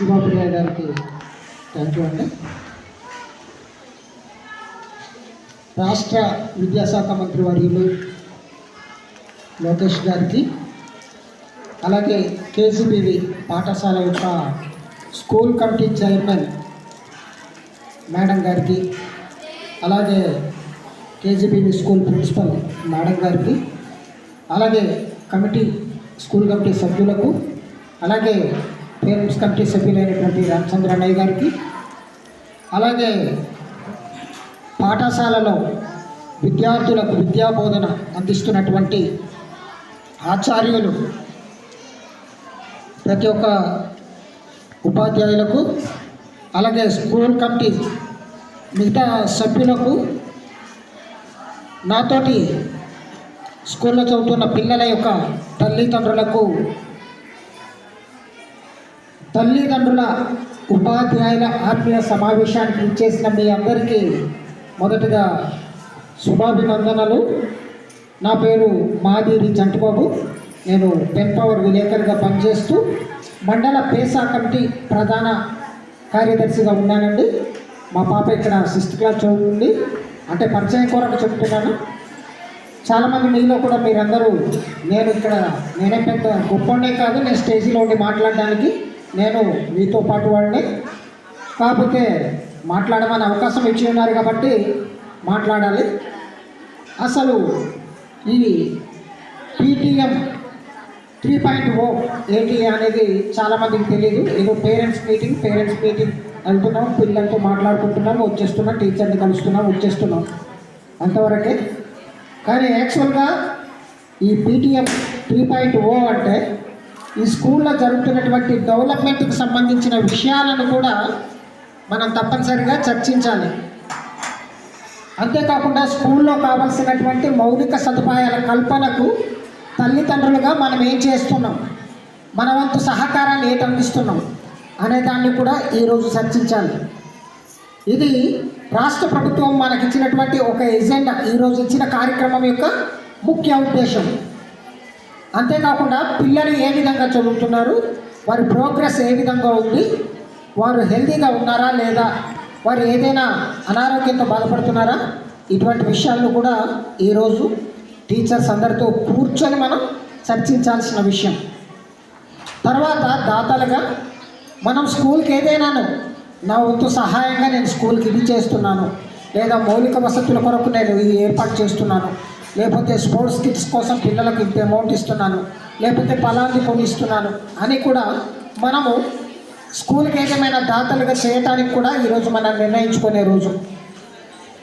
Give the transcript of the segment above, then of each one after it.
శివప్రియ గారికి thank you అండి. రాష్ట్ర విద్యాశాఖ మంత్రి వర్యులు లోకేష్ గారికి అలాగే కేజీబీవి పాఠశాల యొక్క స్కూల్ కమిటీ చైర్మన్ మేడం గారికి అలాగే కేజీబీవి స్కూల్ ప్రిన్సిపల్ మేడం గారికి అలాగే కమిటీ స్కూల్ కమిటీ సభ్యులకు అలాగే పేరెంట్స్ కమిటీ సభ్యులైనటువంటి రామచంద్ర అన్నయ్య గారికి అలాగే పాఠశాలలో విద్యార్థులకు విద్యాబోధన అందిస్తున్నటువంటి ఆచార్యులు ప్రతి ఒక్క ఉపాధ్యాయులకు అలాగే స్కూల్ కమిటీ మిగతా సభ్యులకు నాతోటి స్కూల్లో చదువుతున్న పిల్లల యొక్క తల్లిదండ్రులకు తల్లిదండ్రుల ఉపాధ్యాయుల ఆత్మీయ సమావేశానికి ఇచ్చేసిన మీ అందరికీ మొదటగా శుభాభినందనలు. నా పేరు మాదిరి చంటిబాబు నేను పెన్ పవర్ విలేకరుగా పనిచేస్తూ మండల పేసా కమిటీ ప్రధాన కార్యదర్శిగా ఉన్నానండి. మా పాప ఇక్కడ సిక్స్త్ క్లాస్ చదువుతుంది. అంటే పరిచయం కొరకు చెప్తున్నాను. చాలామంది మీలో కూడా మీరందరూ నేను ఇక్కడ నేనే పెద్ద గొప్పనే కాదు నేను స్టేజీలో ఉండి మాట్లాడడానికి నేను మీతో పాటు వాడిని కాకపోతే మాట్లాడమని అవకాశం ఇచ్చి ఉన్నారు కాబట్టి మాట్లాడాలి. అసలు ఈ పీటీఎం త్రీ పాయింట్ ఓ ఏంటి అనేది చాలామందికి తెలియదు ఏదో పేరెంట్స్ మీటింగ్ పేరెంట్స్ మీటింగ్ వెళ్తున్నాం పిల్లలతో మాట్లాడుకుంటున్నాం వచ్చేస్తున్నాం టీచర్ని కలుస్తున్నాం వచ్చేస్తున్నాం అంతవరకే. కానీ యాక్చువల్గా ఈ పీటీఎం త్రీ పాయింట్ ఓ అంటే ఈ స్కూల్లో జరుగుతున్నటువంటి డెవలప్మెంట్కి సంబంధించిన విషయాలను కూడా మనం తప్పనిసరిగా చర్చించాలి. అంతేకాకుండా స్కూల్లో కావాల్సినటువంటి మౌలిక సదుపాయాల కల్పనకు తల్లిదండ్రులుగా మనం ఏం చేస్తున్నాం? మన వంతు సహకారాన్ని ఏటి అందిస్తున్నాం? అనే దాన్ని కూడా ఈరోజు చర్చించాలి. ఇది రాష్ట్ర ప్రభుత్వం మనకిచ్చినటువంటి ఒక ఎజెండా ఈరోజు ఇచ్చిన కార్యక్రమం యొక్క ముఖ్య ఉద్దేశం. అంతేకాకుండా పిల్లలు ఏ విధంగా చదువుతున్నారు వారి ప్రోగ్రెస్ ఏ విధంగా ఉంది వారు హెల్తీగా ఉన్నారా లేదా వారు ఏదైనా అనారోగ్యంతో బాధపడుతున్నారా? ఇటువంటి విషయాలను కూడా ఈరోజు టీచర్స్ అందరితో కూర్చొని మనం చర్చించాల్సిన విషయం. తర్వాత దాతలుగా మనం స్కూల్కి ఏదైనాను నా వంతు సహాయంగా నేను స్కూల్కి ఇది చేస్తున్నాను లేదా మౌలిక వసతుల కొరకు నేను ఇది ఏర్పాటు చేస్తున్నాను. లేకపోతే స్పోర్ట్స్ కిట్స్ కోసం పిల్లలకు ఇంత అమౌంట్ ఇస్తున్నాను లేకపోతే పలాంది కొని ఇస్తున్నాను అని కూడా మనము స్కూల్కి ఏదేమైనా దాతలుగా చేయటానికి కూడా ఈరోజు మనం నిర్ణయించుకునే రోజు.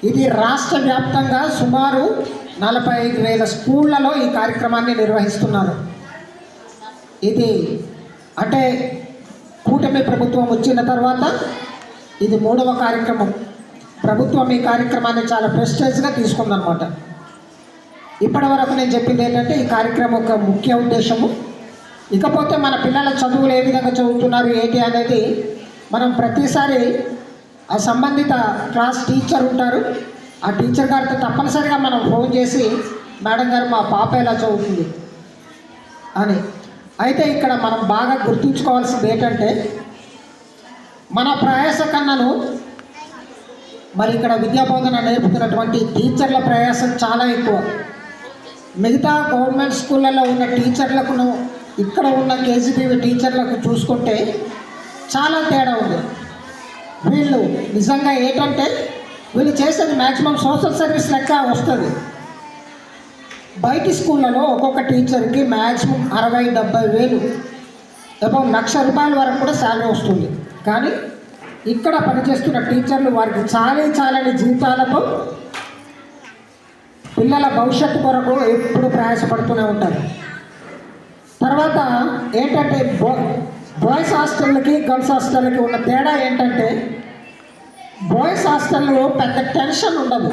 ఇది రాష్ట్ర వ్యాప్తంగా సుమారు నలభై ఐదు వేల స్కూళ్ళలో ఈ కార్యక్రమాన్ని నిర్వహిస్తున్నారు. ఇది అంటే కూటమి ప్రభుత్వం వచ్చిన తర్వాత ఇది మూడవ కార్యక్రమం. ప్రభుత్వం ఈ కార్యక్రమాన్ని చాలా ప్రెస్టేజ్గా తీసుకుందనమాట ఇప్పటి వరకు నేను చెప్పింది ఏంటంటే ఈ కార్యక్రమం యొక్క ముఖ్య ఉద్దేశము. ఇకపోతే మన పిల్లల చదువులు ఏ విధంగా చదువుతున్నారు ఏంటి అనేది మనం ప్రతిసారి ఆ సంబంధిత క్లాస్ టీచర్ ఉంటారు. ఆ టీచర్ గారితో తప్పనిసరిగా మనం ఫోన్ చేసి మేడం గారు మా పాప ఎలా చదువుతుంది? అని. అయితే ఇక్కడ మనం బాగా గుర్తుంచుకోవాల్సింది ఏంటంటే మన ప్రయాస కన్నాను మరి ఇక్కడ విద్యాబోధన నేర్పుతున్నటువంటి టీచర్ల ప్రయాసం చాలా ఎక్కువ. మిగతా గవర్నమెంట్ స్కూళ్ళలో ఉన్న టీచర్లకును ఇక్కడ ఉన్న కేజీబీవి టీచర్లకు చూసుకుంటే చాలా తేడా ఉంది. వీళ్ళు నిజంగా ఏంటంటే వీళ్ళు చేసేది మ్యాక్సిమం సోషల్ సర్వీస్ లెక్క వస్తుంది. బయటి స్కూళ్ళలో ఒక్కొక్క టీచర్కి మ్యాక్సిమం అరవై డెబ్బై వేలు అబౌవ్ లక్ష రూపాయల వరకు కూడా శాలరీ వస్తుంది. కానీ ఇక్కడ పనిచేస్తున్న టీచర్లు వారికి చాలీ చాలని జీతాలతో పిల్లల భవిష్యత్తు కొరకు ఎప్పుడు ప్రయాసపడుతూనే ఉంటారు. తర్వాత ఏంటంటే బో బాయ్స్ హాస్టల్కి గర్ల్స్ హాస్టల్కి ఉన్న తేడా ఏంటంటే బాయ్స్ హాస్టల్లో పెద్ద టెన్షన్ ఉండదు.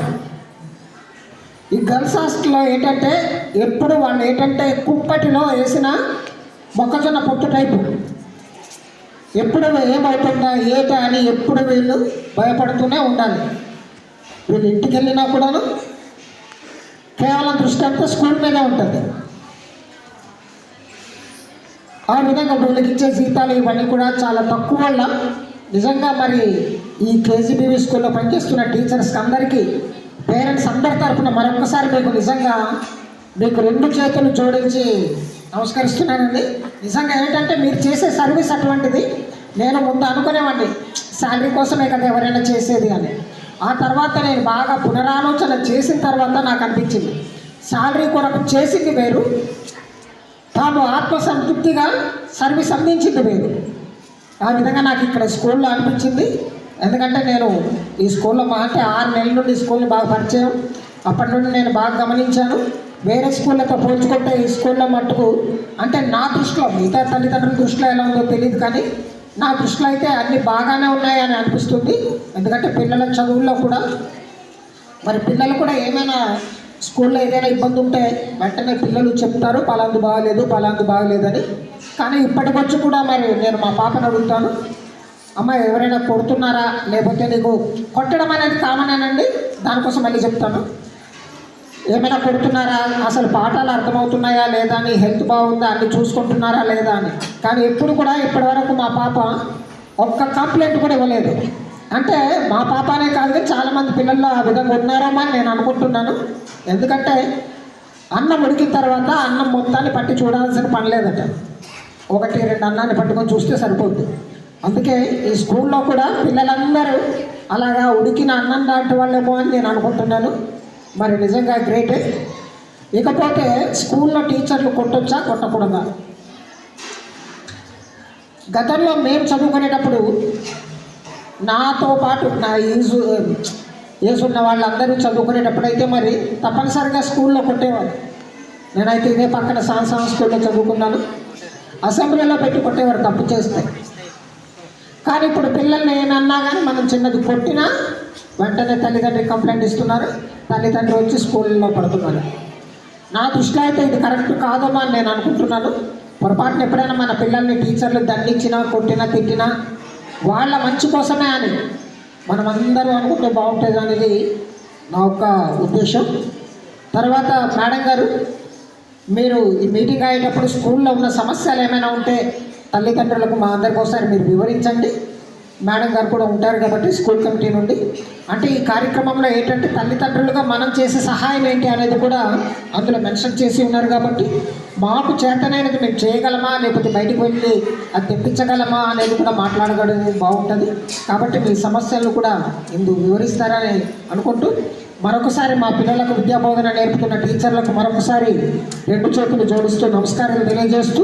ఈ గర్ల్స్ హాస్టల్లో ఏంటంటే ఎప్పుడు వాళ్ళు ఏంటంటే కుప్పటిలో వేసిన మొక్కజొన్న పొట్టు టైపు. ఎప్పుడు ఏమవుతుందా ఏటా అని ఎప్పుడు వీళ్ళు భయపడుతూనే ఉండాలి. వీళ్ళు ఇంటికి వెళ్ళినా కూడాను కేవలం దృష్టి అంతా స్కూల్ మీద ఉంటుంది. ఆ విధంగా వీళ్ళకి ఇచ్చే జీతాలు ఇవన్నీ కూడా చాలా తక్కువ వల్ల నిజంగా మరి ఈ కేజీబీవీ స్కూల్లో పనిచేస్తున్న టీచర్స్కి అందరికీ పేరెంట్స్ అందరి తరఫున మరొకసారి మీకు నిజంగా మీకు రెండు చేతులు జోడించి నమస్కరిస్తున్నానండి. నిజంగా ఏంటంటే మీరు చేసే సర్వీస్ అటువంటిది నేను ముందు అనుకునేవాడిని. శాలరీ కోసమే కదా ఎవరైనా చేసేది అని. ఆ తర్వాత నేను బాగా పునరాలోచన చేసిన తర్వాత నాకు అనిపించింది. శాలరీ కొరకు చేసింది వేరు. తాను ఆత్మసంతృప్తిగా సర్వీస్ అందించింది వేరు. ఆ విధంగా నాకు ఇక్కడ స్కూల్లో అనిపించింది. ఎందుకంటే నేను ఈ స్కూల్లో మా అంటే ఆరు నెలల నుండి స్కూల్ని బాగా పరిచయం. అప్పటి నుండి నేను బాగా గమనించాను. వేరే స్కూళ్ళతో పోల్చుకుంటే ఈ స్కూల్లో మట్టుకు అంటే నా దృష్టిలో మిగతా తల్లిదండ్రుల దృష్టిలో ఎలా ఉందో తెలియదు కానీ నా దృష్టిలో అయితే అన్నీ బాగానే ఉన్నాయని అనిపిస్తుంది. ఎందుకంటే పిల్లల చదువుల్లో కూడా మరి పిల్లలు కూడా ఏమైనా స్కూల్లో ఏదైనా ఇబ్బంది ఉంటే వెంటనే పిల్లలు చెప్తారు పలాంది బాగలేదు పలాంది బాగలేదని. కానీ ఇప్పటికొచ్చి కూడా మరి నేను మా పాపను అడుగుతాను అమ్మ ఎవరైనా కొడుతున్నారా? లేకపోతే నీకు కొట్టడం అనేది కామనేనండి. దానికోసం మళ్ళీ చెప్తాను. ఏమైనా పెడుతున్నారా? అసలు పాఠాలు అర్థమవుతున్నాయా లేదా అని? హెల్త్ బాగుందా? అన్ని చూసుకుంటున్నారా లేదా అని? కానీ ఎప్పుడు కూడా ఇప్పటివరకు మా పాప ఒక్క కంప్లైంట్ కూడా ఇవ్వలేదు. అంటే మా పాపనే కాదు చాలామంది పిల్లల్లో ఆ విధంగా ఉన్నారేమో అని నేను అనుకుంటున్నాను. ఎందుకంటే అన్నం ఉడికిన తర్వాత అన్నం మొత్తాన్ని పట్టి చూడాల్సిన పని లేదట. ఒకటి రెండు అన్నాన్ని పట్టుకొని చూస్తే సరిపోద్ది. అందుకే ఈ స్కూల్లో కూడా పిల్లలందరూ అలాగా ఉడికిన అన్నం దాటి వాళ్ళేమో అని నేను అనుకుంటున్నాను. మరి నిజంగా గ్రేటే ఇకపోతే స్కూల్లో టీచర్లు కొట్టొచ్చా? కొట్టకూడదా? గతంలో మేము చదువుకునేటప్పుడు నాతో పాటు నా ఈజు ఏసున్న వాళ్ళందరూ చదువుకునేటప్పుడు అయితే మరి తప్పనిసరిగా స్కూల్లో కొట్టేవారు నేనైతే ఇదే పక్కన సాంసాం స్కూల్లో చదువుకున్నాను. అసెంబ్లీలో పెట్టి కొట్టేవారు తప్పు చేస్తే. కానీ ఇప్పుడు పిల్లల్ని ఏమన్నా కానీ మనం చిన్నది కొట్టినా వెంటనే తల్లిదండ్రి కంప్లైంట్ ఇస్తున్నారు. తల్లిదండ్రులు వచ్చి స్కూల్లో పడుతున్నారు. నా దృష్టిలో అయితే ఇది కరెక్ట్ కాదమ్మా అని నేను అనుకుంటున్నాను. పొరపాటున ఎప్పుడైనా మన పిల్లల్ని టీచర్లు దండించినా కొట్టినా తిట్టినా వాళ్ళ మంచి కోసమే అని మనం అందరూ అనుకుంటే బాగుంటుంది అనేది నా యొక్క ఉద్దేశం. తర్వాత మేడం గారు మీరు ఈ మీటింగ్ అయ్యేటప్పుడు స్కూల్లో ఉన్న సమస్యలు ఏమైనా ఉంటే తల్లిదండ్రులకు మా అందరికి ఒకసారి మీరు వివరించండి. మేడం గారు కూడా ఉంటారు కాబట్టి స్కూల్ కమిటీ నుండి. అంటే ఈ కార్యక్రమంలో ఏంటంటే తల్లిదండ్రులుగా మనం చేసే సహాయం ఏంటి అనేది కూడా అందులో మెన్షన్ చేసి ఉన్నారు కాబట్టి మాకు చేతనైనది మేము చేయగలమా లేకపోతే బయటకు వెళ్ళి అది తెప్పించగలమా అనేది కూడా మాట్లాడగడం బాగుంటుంది. కాబట్టి మీ సమస్యలను కూడా ఇందు వివరిస్తారని అనుకుంటూ మరొకసారి మా పిల్లలకు విద్యాబోధన నేర్పుతున్న టీచర్లకు మరొకసారి రెండు చేతులు జోడిస్తూ నమస్కారాలు తెలియజేస్తూ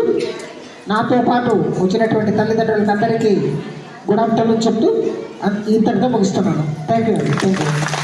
నాతో పాటు వచ్చినటువంటి తల్లిదండ్రులకు అందరికీ గుడ్ ఆఫ్టర్నూన్ చెప్తూ ఇంతటితో ముగిస్తున్నాను. థ్యాంక్ యూ అండి థ్యాంక్ యూ